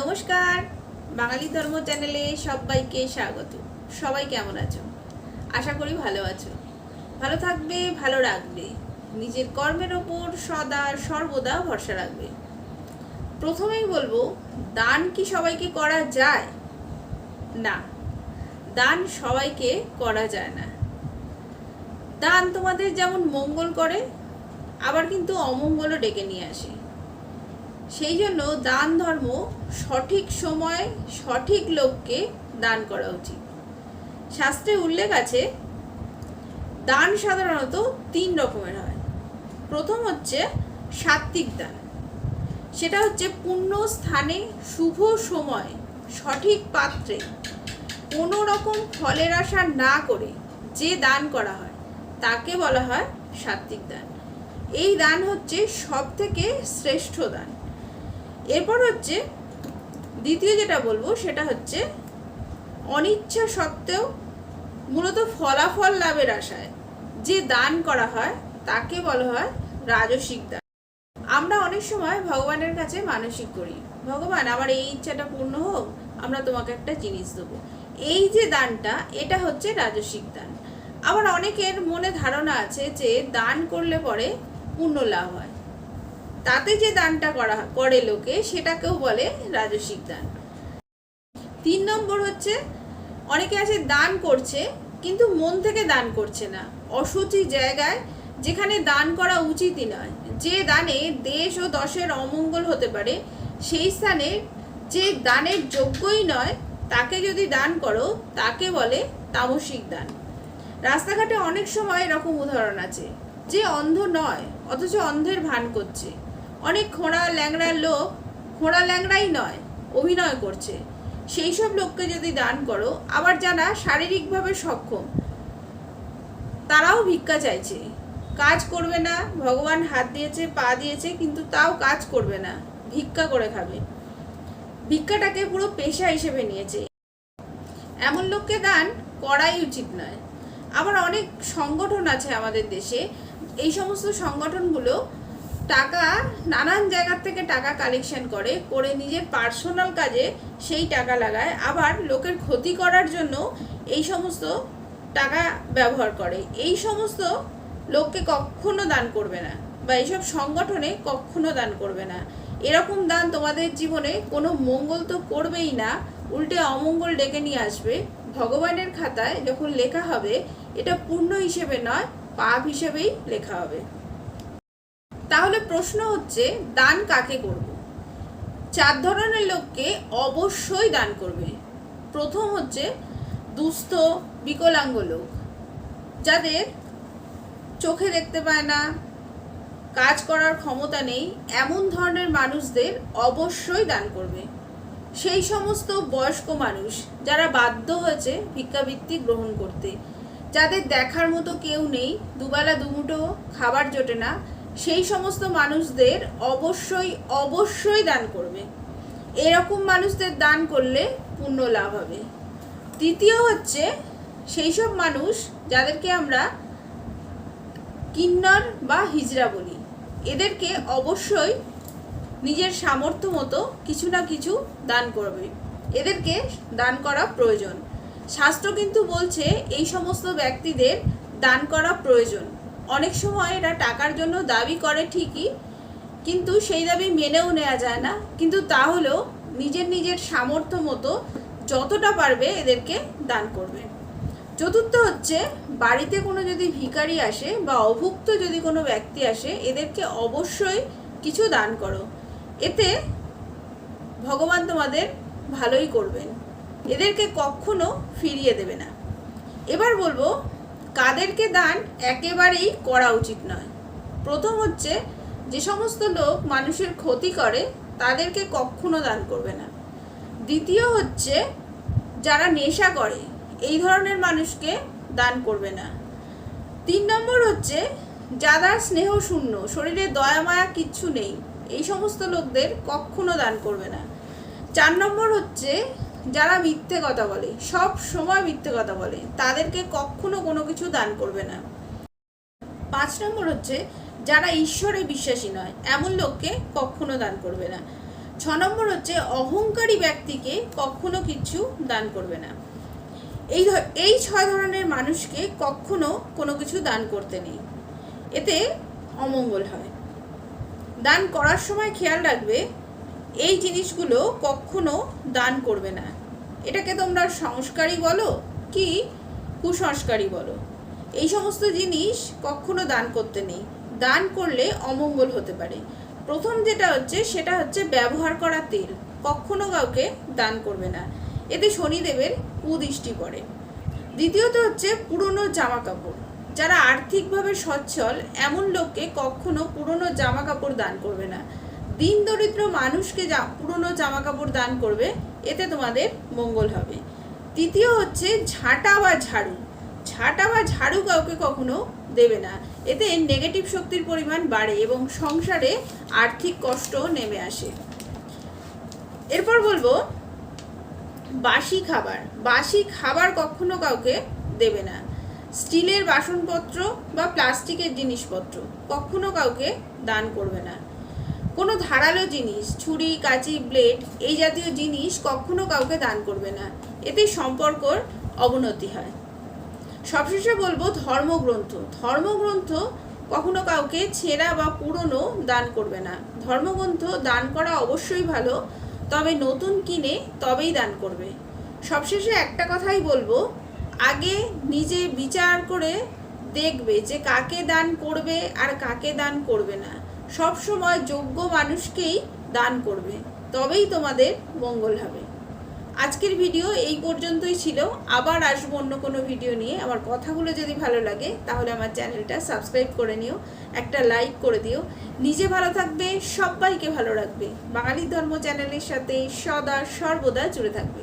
নমস্কার, বাঙালি ধর্ম চ্যানেলে সবাইকে স্বাগত। সবাই কেমন আছো? আশা করি ভালো আছো। ভালো থাকবে, ভালো রাখবে। নিজের কর্মের ওপর সদা, সর্বদা ভরসা রাখবে। প্রথমেই বলব, দান কি সবাইকে করা যায়? না, দান সবাইকে করা যায় না। দান তোমাদের যেমন মঙ্গল করে, আবার কিন্তু অমঙ্গলও ডেকে নিয়ে আসে। সেই জন্য দান ধর্ম সঠিক সময় সঠিক লোককে দান করা উচিত। শাস্ত্রে উল্লেখ আছে, দান সাধারণত তিন রকমের হয়। প্রথম হচ্ছে সাত্বিক দান। সেটা হচ্ছে পূর্ণ স্থানে শুভ সময় সঠিক পাত্রে কোনো রকম ফলের আশা না করে যে দান করা হয়, তাকে বলা হয় সাত্বিক দান। এই দান হচ্ছে সব থেকে শ্রেষ্ঠ দান। এরপর হচ্ছে দ্বিতীয় যেটা বলব, সেটা হচ্ছে অনিচ্ছা সত্ত্বেও মূলত ফলাফল লাভের আশায় যে দান করা হয়, তাকে বলা হয় রাজসিক দান। আমরা অনেক সময় ভগবানের কাছে মানসিক করি, ভগবান, আমার এই ইচ্ছাটা পূর্ণ হোক, আমরা তোমাকে একটা জিনিস দেবো। এই যে দানটা, এটা হচ্ছে রাজসিক দান। আবার অনেকের মনে ধারণা আছে যে দান করলে পরে পুণ্য লাভ হয়। তাতে যে দানটা করা করে লোকে, সেটাকেও বলে রাজসিক দান। তিন নম্বর হচ্ছে, অনেকে আছে দান করছে, কিন্তু মন থেকে দান করছে না। অসুচি জায়গায় যেখানে দান করা উচিতই নয়। যে দানে দেশ ও দশের অমঙ্গল হতে পারে, সেই স্থানে যে দানের যোগ্যই নয়, তাকে যদি দান করো, তাকে বলে তামসিক দান। রাস্তাঘাটে অনেক সময় এরকম উদাহরণ আছে। যে অন্ধ নয়, অথচ অন্ধের ভান করছে। অনেক খোঁড়া ল্যাংড়া লোক খোঁড়া ল্যাংড়াই নয়, অভিনয় করছে। সেই সব লোককে যদি দান করো, আবার যারা শারীরিকভাবে সক্ষম, তারাও ভিক্ষা চাইছে। কাজ করবে না, ভগবান হাত দিয়েছে, পা দিয়েছে, কিন্তু তাও কাজ করবে না, ভিক্ষা করে খাবে। ভিক্ষাটাকে পুরো পেশা হিসেবে নিয়েছে। এমন লোককে দান করাই উচিত নয়। আবার অনেক সংগঠন আছে আমাদের দেশে, এই সমস্ত সংগঠনগুলো টাকা, নানান জায়গার থেকে টাকা কালেকশন করে করে নিজের পার্সোনাল কাজে সেই টাকা লাগায়। আবার লোকের ক্ষতি করার জন্য এই সমস্ত টাকা ব্যবহার করে। এই সমস্ত লোককে কখনো দান করবে না বা এইসব সংগঠনে কখনো দান করবে না। এরকম দান তোমাদের জীবনে কোনো মঙ্গল তো করবেই না, উল্টে অমঙ্গল ডেকে নিয়ে আসবে। ভগবানের খাতায় যখন লেখা হবে, এটা পূর্ণ হিসেবে নয়, পাপ হিসেবেই লেখা হবে। তাহলে প্রশ্ন হচ্ছে, দান কাকে করব? চার ধরনের লোককে অবশ্যই দান করবে। প্রথম হচ্ছে দুস্থ, বিকলাঙ্গ লোক। যাদের চোখে দেখতে পায় না, কাজ করার ক্ষমতা নেই, এমন ধরনের মানুষদের অবশ্যই দান করবে। সেই সমস্ত বয়স্ক মানুষ যারা বাধ্য হয়েছে ভিক্ষাবৃত্তি গ্রহণ করতে, যাদের দেখার মতো কেউ নেই, দুবেলা দুমুঠো খাবার জোটে না সেই সমস্ত মানুষদের অবশ্যই অবশ্যই দান করবে। এরকম মানুষদের দান করলে পুণ্য লাভ হবে। তৃতীয় হচ্ছে, সেই সব মানুষ যাদেরকে আমরা কিন্নর বা হিজড়া বলি, এদেরকে অবশ্যই নিজের সামর্থ্য মতো কিছু না কিছু দান করবে। এদেরকে দান করা প্রয়োজন। শাস্ত্র কিন্তু বলছে, এই সমস্ত ব্যক্তিদের দান করা প্রয়োজন। অনেক সময় এরা টাকার জন্য দাবি করে ঠিকই, কিন্তু সেই দাবি মেনেও নেওয়া যায় না। কিন্তু তাহলেও নিজের নিজের সামর্থ্য মতো যতটা পারবে এদেরকে দান করবে। চতুর্থ হচ্ছে, বাড়িতে কোনো যদি ভিখারি আসে বা অভুক্ত যদি কোনো ব্যক্তি আসে, এদেরকে অবশ্যই কিছু দান করো। এতে ভগবান তোমাদের ভালোই করবেন। এদেরকে কখনো ফিরিয়ে দেবে না। এবার বলব কাদেরকে দান একেবারেই করা উচিত নয়। প্রথম হচ্ছে, যে সমস্ত লোক মানুষের ক্ষতি করে, তাদেরকে কখনো দান করবে না। দ্বিতীয় হচ্ছে, যারা নেশা করে, এই ধরনের মানুষকে দান করবে না। তিন নম্বর হচ্ছে যারা স্নেহ শূন্য, শরীরে দয়া মায়া কিচ্ছু নেই, এই সমস্ত লোকদের কখনো দান করবে না। চার নম্বর হচ্ছে যারা মিথ্যে কথা বলে, সব সময় মিথ্যে কথা বলে, তাদেরকে কখনো কোনো কিছু দান করবে না। পাঁচ নম্বর হচ্ছে, যারা ঈশ্বরে বিশ্বাসী নয়, এমন লোককে কখনো দান করবে না। ছ নম্বর হচ্ছে, অহংকারী ব্যক্তিকে কখনো কিছু দান করবে না। এই এই ছয় ধরনের মানুষকে কখনো কোনো কিছু দান করতে নেই। এতে অমঙ্গল হয়। দান করার সময় খেয়াল রাখবে এই জিনিসগুলো কখনো দান করবে না। এটাকে তোমরা সংস্কারই বলো কি কুসংস্কারই বলো। এই সমস্ত জিনিস কখনো দান করতে নেই। দান করলে অমঙ্গল হতে পারে। প্রথম যেটা হচ্ছে, সেটা হচ্ছে ব্যবহার করা তেল। কখনো কাউকে দান করবে না। এতে শনিদেবের কুদৃষ্টি পড়ে। দ্বিতীয়ত হচ্ছে পুরনো জামা কাপড় যারা আর্থিকভাবে সচ্ছল, এমন লোককে কখনো পুরনো জামা কাপড় দান করবে না। দিন দরিদ্র মানুষকে যা পুরনো জামা কাপড় দান করবে, এতে তোমাদের মঙ্গল হবে। তৃতীয় হচ্ছে ঝাঁটা বা ঝাড়ু। ঝাঁটা বা ঝাড়ু কাউকে কখনো দেবে না। এতে নেগেটিভ শক্তির পরিমাণ বাড়ে এবং সংসারে আর্থিক কষ্ট নেমে আসে। এরপর বলব, বাসি খাবার। বাসি খাবার কখনো কাউকে দেবে না। স্টিলের বাসনপত্র বা প্লাস্টিকের জিনিসপত্র কখনো কাউকে দান করবে না। কোনো ধারালো জিনিস, ছুরি, কাঁচি, ব্লেড এই জাতীয় জিনিস কখনো কাউকে দান করবে না। এতে সম্পর্কর অবনতি হয়। সবশেষে বলব ধর্মগ্রন্থ। ধর্মগ্রন্থ কখনো কাউকে ছেঁড়া বা পুরনো দান করবে না। ধর্মগ্রন্থ দান করা অবশ্যই ভালো, তবে নতুন কিনে তবেই দান করবে। সবশেষে একটা কথাই বলব, আগে নিজে বিচার করে দেখবে যে কাকে দান করবে আর কাকে দান করবে না। সব সময় যোগ্য মানুষকেই দান করবে, তবেই তোমাদের মঙ্গল হবে। আজকের ভিডিও এই পর্যন্তই ছিল। আবার আসব অন্য কোনো ভিডিও নিয়ে। আমার কথাগুলো যদি ভালো লাগে, তাহলে আমার চ্যানেলটা সাবস্ক্রাইব করে নিও, একটা লাইক করে দিও। নিজে ভালো থাকবে, সবাইকে ভালো রাখবে। বাঙালি ধর্ম চ্যানেলের সাথে সদা সর্বদা জুড়ে থাকবে।